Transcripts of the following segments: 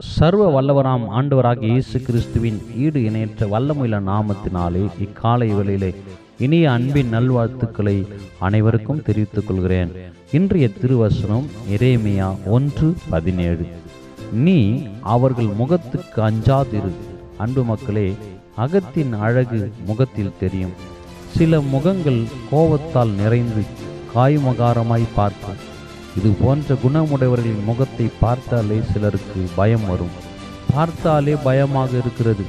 சர்வ வல்லவராம் ஆண்டவராகிய இயேசு கிறிஸ்துவின் ஈடு இணையற்ற வல்லமுள்ள நாமத்தினாலே இக்காலை வேளையிலே இனிய அன்பின் நல்வாழ்த்துக்களை அனைவருக்கும் தெரிவித்துக் கொள்கிறேன் இன்றைய திருவசனம் எரேமியா ஒன்று பதினேழு. நீ அவர்கள் முகத்துக்கு அஞ்சாதிரு. அன்பு மக்களே அகத்தின் அழகு முகத்தில் தெரியும். சில முகங்கள் கோபத்தால் நிறைந்து காய்மகாரமாய் பார்க்கும். இது போன்ற குணமுடையவர்களின் முகத்தை பார்த்தாலே சிலருக்கு பயம் வரும். பார்த்தாலே பயமாக இருக்கிறது.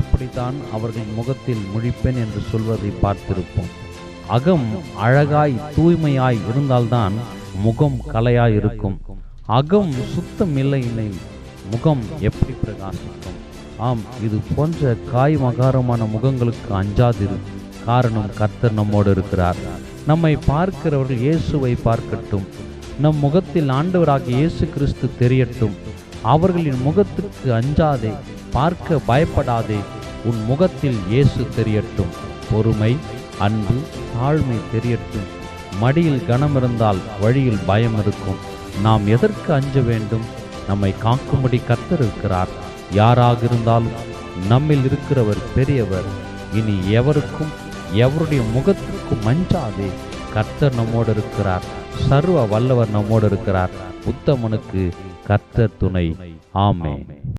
எப்படித்தான் அவர்கள் முகத்தில் முழிப்பேன் என்று சொல்வதை பார்த்திருப்போம். அகம் அழகாய் தூய்மையாய் இருந்தால்தான் முகம் கலையாய் இருக்கும் அகம் சுத்தம் இல்லை இல்லை முகம் எப்படி பிரகாசிக்கும்? ஆம் இது போன்ற காய் மகாரமான முகங்களுக்கு அஞ்சாதிரு. காரணம் கர்த்தர் நம்மோடு இருக்கிறார். நம்மை பார்க்கிறவர்கள் இயேசுவை பார்க்கட்டும். நம் முகத்தில் ஆண்டவராக இயேசு கிறிஸ்து தெரியட்டும். அவர்களின் முகத்துக்கு அஞ்சாதே பார்க்க பயப்படாதே உன் முகத்தில் இயேசு தெரியட்டும். பொறுமை அன்பு தாழ்மை தெரியட்டும். மடியில் கனம் இருந்தால் வழியில் பயம் இருக்கும். நாம் எதற்கு அஞ்ச வேண்டும்? நம்மை காக்கும்படி கர்த்தர் இருக்கிறார். யாராக இருந்தாலும் நம்மில் இருக்கிறவர் பெரியவர். இனி எவருக்கும் எவருடைய முகத்துக்கும் அஞ்சாதே. கர்த்தர் நம்மோடு இருக்கிறார். சர்வ வல்லவர் நம்மோடு இருக்கிறார். உத்தமனுக்கு கர்த்தர் துணை. ஆமே